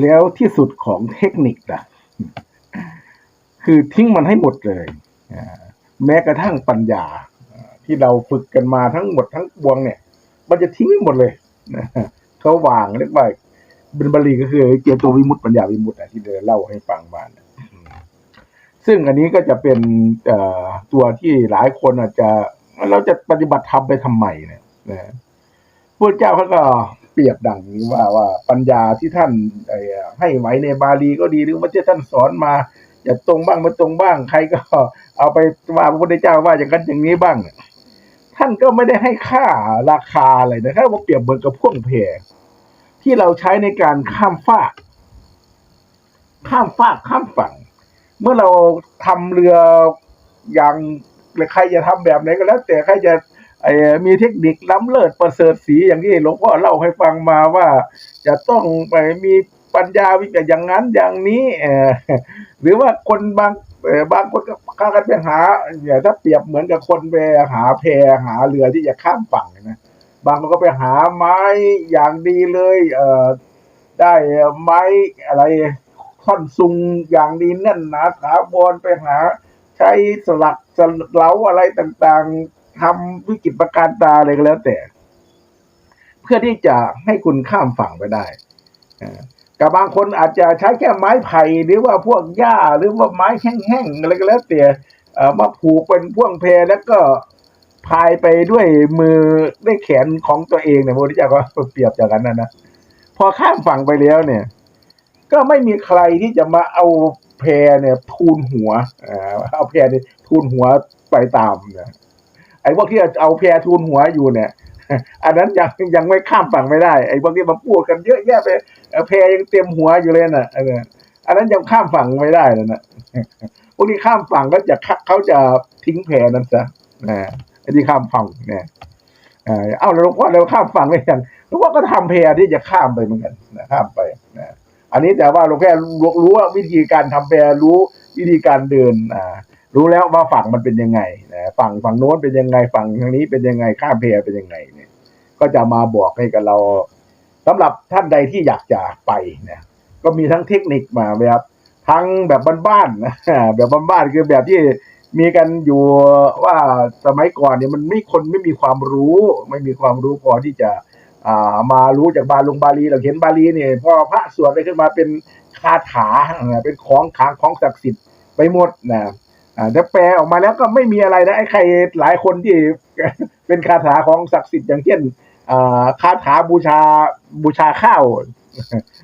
แล้วที่สุดของเทคนิคนะคือทิ้งมันให้หมดเลย แม้กระทั่งปัญญา ที่เราฝึกกันมาทั้งหมดทั้งปวงเนี่ย มันจะทิ้งให้หมดเลยเขาวางเรียกว่าเป็นบาลีก็คือเจโตวิมุตติปัญญาวิมุตติที่เดินเล่าให้ฟังมาซึ่งอันนี้ก็จะเป็นตัวที่หลายคนอาจจะเราจะปฏิบัติธรรมไปทำไมเนี่ยพระเจ้าเขาก็ เปรียบดังนี้ว่าว่าปัญญาที่ท่านให้ไว้ในบาลีก็ดีหรือว่าที่ท่านสอนมาจะตรงบ้างไม่ตรงบ้าง ใครก็เอาไปว่าพระพุทธเจ้าว่าอย่างนั้นอย่างนี้บ้าง ท่านก็ไม่ได้ให้ค่าราคาอะไรนะถ้าว่าเปรียบเหมือนกับพ่วงเพที่เราใช้ในการข้ามฟากข้ามฟากข้ามฝั่ง เมื่อเราทำเรืออย่างใครจะทำแบบไหนก็แล้ว แต่ใครจะ ไอ้มีเทคนิคล้ำเลิศประเสริฐสีอย่างที่หลวงพ่อเล่าให้ฟังมาว่า จะต้องไปมีปัญญาวิจารอย่างนั้นอย่างนี้เอหรือว่าคนบางบางคนก็พากันไปหาเนี่ยถ้าเปรียบเหมือนกับคนไปหาแพหาเรือที่จะข้ามฝั่งนะบางคนก็ไปหาไม้อย่างดีเลยเอ่อได้ไม้อะไรท่อนซุงอย่างดีแน่นหนาถาวรไปหา ใช้สลักสลับเหลาอะไรต่างๆ ทำวิกฤตประการตาอะไรก็แล้วแต่ เพื่อที่จะให้คุณข้ามฝั่งไปได้กับบางคนอาจจะใช้แค่ไม้ไผ่หรือว่าพวกหญ้าหรือว่าไม้แห้งๆอะไรก็แล้วแต่มาผูกเป็นพ่วงเพแล้วก็พายไปด้วยมือด้วยแขนของตัวเองเนี่ยพระพุทธเจ้าก็เปรียบอย่างนั้นนะนะพอข้ามฝั่งไปแล้วเนี่ย ก็ไม่มีใครที่จะมาเอาแพเนี่ยทูนหัวเอาแพเนี่ยทูนหัวไปตามนะ ไอ้พวกที่เอาแพรทูนหัวอยู่เนี่ย อันนั้นยังยังไม่ข้ามฝั่งไม่ได้ ไอ้พวกที่มาพูดกันเยอะแยะไปแพรยังเต็มหัวอยู่เลยน่ะอออันนั้นยังข้ามฝั่งไม่ได้เลยนะพวกที่ข้ามฝั่งก็จะเขาจะทิ้งแพรนั้นซะนะไอ้ที่ข้ามฝั่งเนี่ยเออเอาแล้วหลวงพ่อเราข้ามฝั่งไม่ยังหลวงพ่อก็ทำแพรที่จะข้ามไปเหมือนกันนะข้ามไปนะอันนี้แต่ว่าหลวงแค่รู้ว่าวิธีการทำแปรรู้วิธีการเดินอ่า รู้แล้วว่าฝั่งมันเป็นยังไงนะฝั่งฝั่งโน้นเป็นยังไงฝั่งทางนี้เป็นยังไงข้ามเพรเป็นยังไงเนี่ย ก็จะมาบอกให้กับเราสำหรับท่านใดที่อยากจะไปนะก็มีทั้งเทคนิคมาแบบทั้งแบบบ้านๆนะแบบบ้านๆคือแบบที่มีกันอยู่ว่าสมัยก่อนเนี่ยมันไม่คนไม่มีความรู้ ไม่มีความรู้พอที่จะอ่ามารู้จากบาลงบาลีเราเห็นบาลีเนี่ยพอพระสวดไปขึ้นมาเป็นคาถาเป็นของขลังของศักดิ์สิทธิ์ไปหมดนะ อ่าแต่แปลออกมาแล้วก็ไม่มีอะไรนะไอ้ใครหลายคนที่เป็นคาถาของศักดิ์สิทธิ์อย่างเช่นอ่าคาถาบูชาบูชาข้าว